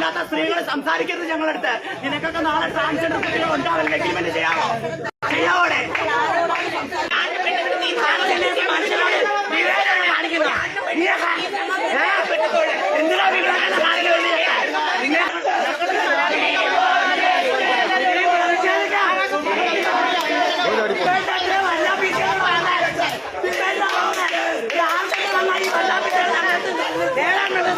സ്ത്രീകൾ സംസാരിക്കരുത് ഞങ്ങളടുത്ത്. നിനക്കൊക്കെ നാളെ ട്രാൻസ്ജെൻഡർ കുട്ടികൾ ഉണ്ടാവില്ല? എഗ്രിമെന്റ് ചെയ്യാമോ ചെയ്യാവോടെ മനുഷ്യനോട് വിവേചനം കാണിക്കുന്നു നീയൊക്കെ, ഏ? എന്തിനാ വിവേചനം കാണിക്കുന്നത് നീയൊക്കെ? നിങ്ങൾ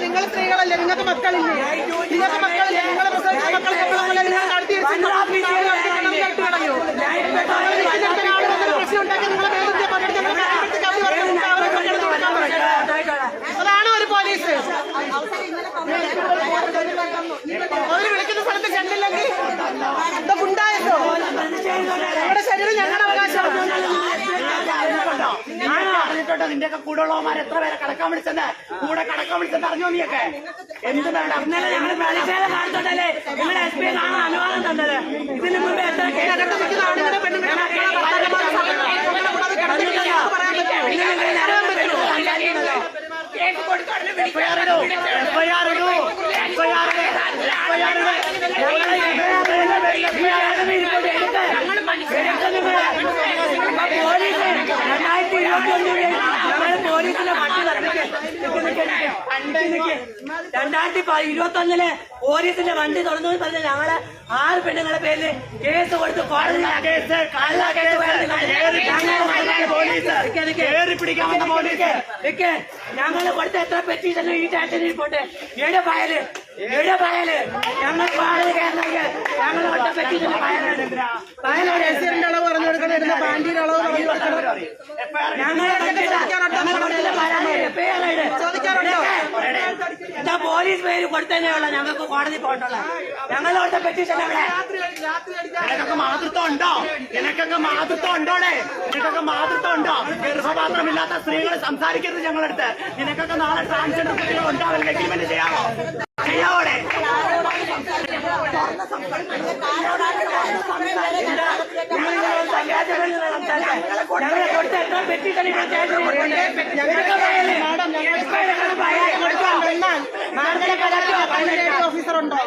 നിങ്ങൾ സ്ത്രീകളല്ലേ നിങ്ങൾക്ക് മക്കളില്ലേ നിങ്ങൾക്ക് മക്കളില്ലേ നിങ്ങളുടെ മക്കളെ മക്കൾ നിങ്ങൾ നടത്തി പ്രശ്നം ഉണ്ടാക്കി നിങ്ങളെ. അതാണോ ഒരു പോലീസ് അവർ വിളിക്കുന്ന സ്ഥലത്ത് ചെന്നില്ലെങ്കിൽ എന്താ ഉണ്ടായല്ലോ നമ്മുടെ ശരീരം ഞങ്ങളുടെ അവകാശമാണ് അറിഞ്ഞിട്ടുണ്ടോ നിന്റെയൊക്കെ കൂടെ ഉള്ളവന്മാർ എത്ര പേരെ കടക്കാൻ വിളിച്ചെന്ന്? കൂടെ കടക്കാൻ വിളിച്ചെന്ന് അറിഞ്ഞോ നീയൊക്കെ? എന്ത് വേണം? ഇന്നലെ ഞങ്ങൾ പ്രതിഷേധം കാണിച്ചിട്ടല്ലേ നിങ്ങൾ എസ് പി കാണാൻ അനുവാദം തന്നത്. ഇതിന് മുമ്പ് എത്ര എഫ്ഐആർ ഇടൂ എഫ്ഐആർ ഇടൂ എഫ്ഐആർ എഫ്ഐആർ പോലീസ് രണ്ടായിരത്തി ഇരുപത്തി രണ്ടായിരത്തി ഒന്നിൽ പോലീസിന്റെ വണ്ടി തുറന്നു പറഞ്ഞ ഞങ്ങൾ ആറ് പെണ്ണുങ്ങളെ പേരിൽ കേസ് കൊടുത്ത് കോടതി ഞങ്ങൾ കൊടുത്ത എത്ര പെറ്റീഷനും ഈ ടാക്ഷനിൽ പോട്ടെ എവിടെ ഫയൽ? എവിടെ ഫയൽ ഞങ്ങൾ കോടതി കയറണമെങ്കിൽ ഞങ്ങൾ പെറ്റീഷൻ ഫയലാണ് ഫയലാണ് കേസിന്റെ അളവ് പറഞ്ഞു കൊടുക്കണമായിരുന്നു പാന്റിയുടെ അളവ് പറഞ്ഞു കൊടുക്കണം ഞങ്ങളെ? എന്താ പോലീസ് പേര് കൊടുത്തന്നെയുള്ള ഞങ്ങൾക്ക് കോടതി പോയിട്ടുള്ള ഞങ്ങളുടെ കൊടുത്ത പെറ്റീഷൻ എവിടെ നിനക്കൊക്കെ മാതൃത്വം ഉണ്ടോ? നിനക്കൊക്കെ മാതൃത്വം ഉണ്ടോടെ നിനക്കൊക്കെ മാതൃത്വം ഉണ്ടോ? ഗർഭപാത്രമില്ലാത്ത സ്ത്രീകൾ സംസാരിക്കരുത് ഞങ്ങളടുത്ത്. നിനക്കൊക്കെ നാളെ ട്രാൻസ്ജെൻഡർ കുട്ടികൾ ഉണ്ടാവില്ല? എഗ്രിമെന്റ് ചെയ്യാമോ ചെയ്യാവോടെ ഞങ്ങളെ കൊടുത്ത് എത്ര പെറ്റീഷൻ ഓഫീസർ ഉണ്ടോ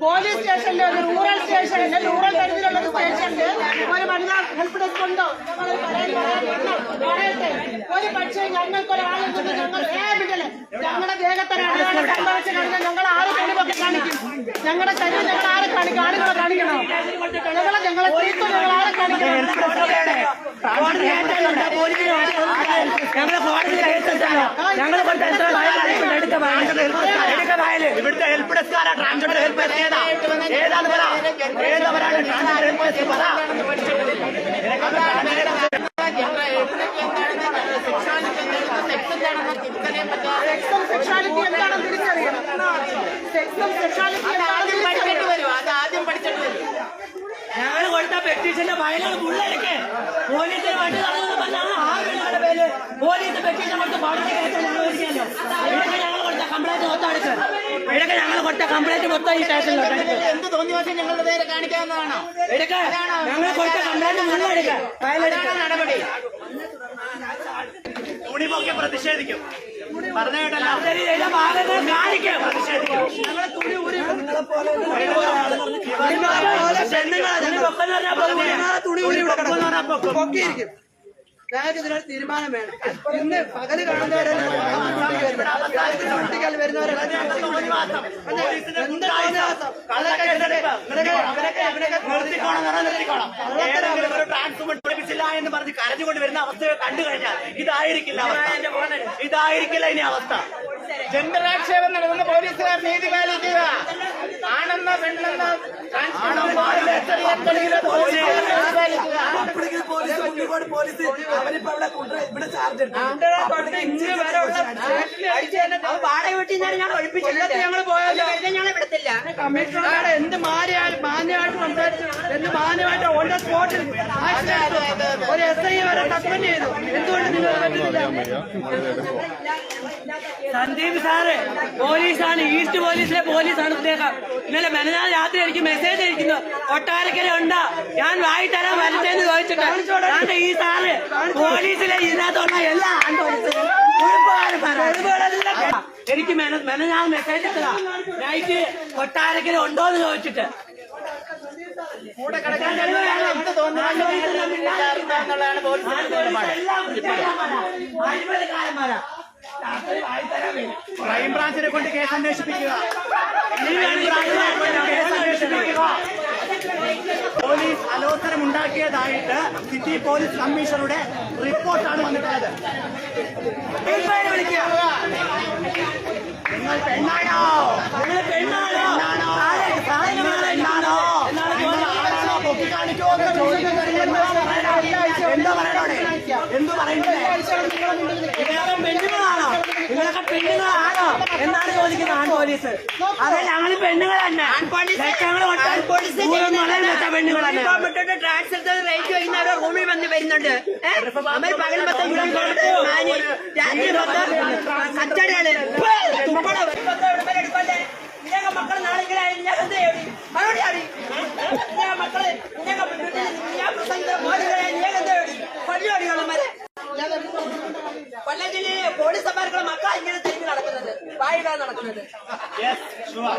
പോലീസ് സ്റ്റേഷനിൽ ഒരു റൂറൽ സ്റ്റേഷനിൽ റൂറൽ തരത്തിലുള്ള ഒരു സ്റ്റേഷനിൽ ഒരു വനിതാ ഹെൽപ്പ് ഡെസ്ക് ഉണ്ടോ. പറയാൻ പറയട്ടെ. ഒരു പക്ഷേ ഞങ്ങൾക്ക് കൊണ്ട് ഞങ്ങൾ ഏതില്ല ഞങ്ങളുടെ ദേഹത്തൊരു അടയാളം സംഭവിച്ചു കഴിഞ്ഞാൽ ഞങ്ങൾ ആരെ തെളിവൊക്കെ കാണിക്കും? ഞങ്ങളുടെ ശരീരം ഞങ്ങൾ ആരെ കാണിക്കും? ആളുകളെ കാണിക്കണോ? ഞങ്ങളെ ഞങ്ങളെ തീർത്ത് ഞങ്ങൾ ആരെ കാണിക്കണം? ഞങ്ങൾ കോടതിയിൽ കേസെടുത്തല്ലോ ഞങ്ങൾ ഫയൽ ഇവിടുത്തെ ഹെൽപ്പ് ഡെസ്ക് ആരാ? ട്രാൻസ്ജെൻഡർ ഹെൽപ്പ് ഡെസ്ക് ഏതാ? ഏതാണ് പറ? ഏതവരാണ് ട്രാൻസ്ജെൻഡർ ഹെൽപ്പ് ഡെസ്ക് പറ? സെക്സും എന്താണെന്ന് തിരിച്ചറിയണം ഞങ്ങൾ കൊടുത്ത പെറ്റീഷന്റെ ഫയലുകൾ ഫുള്ളെടുക്ക് പോലീസിന് വണ്ടി നടന്നു പറഞ്ഞാണ് പെണ്ണുങ്ങളുടെ പേര്. പോലീസ് പെറ്റീഷൻ കൊടുത്ത് കോടതി കേസ് ഞങ്ങൾ മേടിക്കാമല്ലോ ഇവിടെയൊക്കെ ഞങ്ങൾ കൊടുത്ത കംപ്ലൈന്റ് മൊത്തം എടുക്ക് ഇവിടെയൊക്കെ ഞങ്ങൾ കൊടുത്ത കംപ്ലൈന്റ് മൊത്തം ഈ സ്റ്റേഷനിലോട്ട് എന്ത് തോന്നിയ ഞങ്ങളുടെ പേര് കാണിക്കാവുന്നതാണോ. എടുക്ക. ഞങ്ങൾ കൊടുത്ത കംപ്ലൈന്റ് മുഴുവൻ എടുക്ക. ഫയലെടുക്ക നടപടി. തുണിപൊക്കെ പ്രതിഷേധിക്കും. പറഞ്ഞ കേട്ടല്ലോ. കാണിക്കും. പ്രതിഷേധിക്കും. ഞങ്ങളെ തുണി ഊരി തുണി ഊരി. പൊക്കിയിരിക്കും. ഞങ്ങൾക്ക് ഇതിനൊരു തീരുമാനം വേണം. ഇന്ന് പകൽ കാണുന്നവരെ ഒട്ടിക്കൽ വരുന്നവരെ നിർത്തിക്കോണം നിറ നിർത്തിക്കോണം. ഏതെങ്കിലും ഒരു ട്രാൻസ്ഫോർമർ പഠിപ്പിച്ചില്ല എന്ന് പറഞ്ഞ് കരഞ്ഞുകൊണ്ട് വരുന്ന അവസ്ഥ കണ്ടു കഴിഞ്ഞാൽ ഇതായിരിക്കില്ല അവസ്ഥ. ഇതായിരിക്കില്ല ഇനി അവസ്ഥ. ജെൻഡർ ആക്ഷേപം നടത്തുന്ന പോലീസുകാർ നീതി പാലിക്കുക. ആണെന്ന പെണ്ണെന്ന പോലീസ് കുട്ടിക്കോട് പോലീസ് അവരിപ്പോ അവിടെ ഇവിടെ ചാർജ് വാടക വീട്ടിൽ നിന്ന് ഞാൻ ഒഴിപ്പിച്ചില്ല. ഞങ്ങൾ പോയാലോ? ഞങ്ങളെ വിടത്തില്ല. കമ്മീഷണറുടെ എന്ത് മാന്യമായിട്ട് സംസാരിച്ചു? എന്ത് മാന്യമായിട്ട് ഓൺ ദ സ്പോട്ടിൽ ഒരു എസ് ഐ സസ്പെൻഡ് ചെയ്തു. എന്തുകൊണ്ട് നിങ്ങൾ സന്ദീപ് സാറ് പോലീസാണ് ഈസ്റ്റ് പോലീസിലെ പോലീസാണ് ഇദ്ദേഹം ഇന്നലെ മെനനാൾ രാത്രി എനിക്ക് മെസ്സേജ് അയക്കുന്നു. കൊട്ടാരക്കര ഉണ്ടാ? ഞാൻ വായി തരാൻ വരട്ടെന്ന് ചോദിച്ചിട്ട് ഞാൻ ഈ സാറ് പോലീസിലെ ഇതിനകത്തുള്ള എല്ലാ. എനിക്ക് മെന- മെനനാൾ മെസ്സേജ് ഇട്ടതാ. നൈറ്റ് കൊട്ടാരക്കര ഉണ്ടോ എന്ന് ചോദിച്ചിട്ട്. കൂടെ കിടക്കാൻ തോന്നുന്നു എന്നുള്ളതാണ് വരും. ക്രൈംബ്രാഞ്ചിനെ കൊണ്ട് കേസ് അന്വേഷിപ്പിക്കുക. പോലീസ് അലോസരം ഉണ്ടാക്കിയതായിട്ട് സിറ്റി പോലീസ് കമ്മീഷണറുടെ റിപ്പോർട്ടാണ് വന്നിട്ടുള്ളത്. നിങ്ങൾ പെണ്ണാണോ? നിങ്ങൾ പെണ്ണാണോ? പെണ്ണാണോ? ആരെ? നിങ്ങൾ പെണ്ണാണോ? നിങ്ങൾ പൊക്കി കാണിക്കോ എന്ന് ചോദിക്കുന്നത് എന്താ പറയണോ എന്താ പറയണോടെ എന്തു പറയുന്നത് നിങ്ങളൊക്കെ പെണ്ണുങ്ങളാണോ നിങ്ങളൊക്കെ പെണ്ണുങ്ങളാണോ എന്നാണ് ചോദിക്കുന്നത് ആൺ പോലീസ് അതെ ഞങ്ങൾ പെണ്ണുങ്ങൾ തന്നെ പെണ്ണുങ്ങൾ തന്നെ ട്രാൻസ് എടുത്തത് റേറ്റ് വൈകുന്നേരം റൂമിൽ വന്ന് വരുന്നുണ്ട് അവർ പകൽ പത്തം രാത്രി മക്കളെ നാളെങ്കിലായി ഞാൻ ചെയ്യും മറുപടി ഞാൻ മക്കളെ 对对，耶，输了。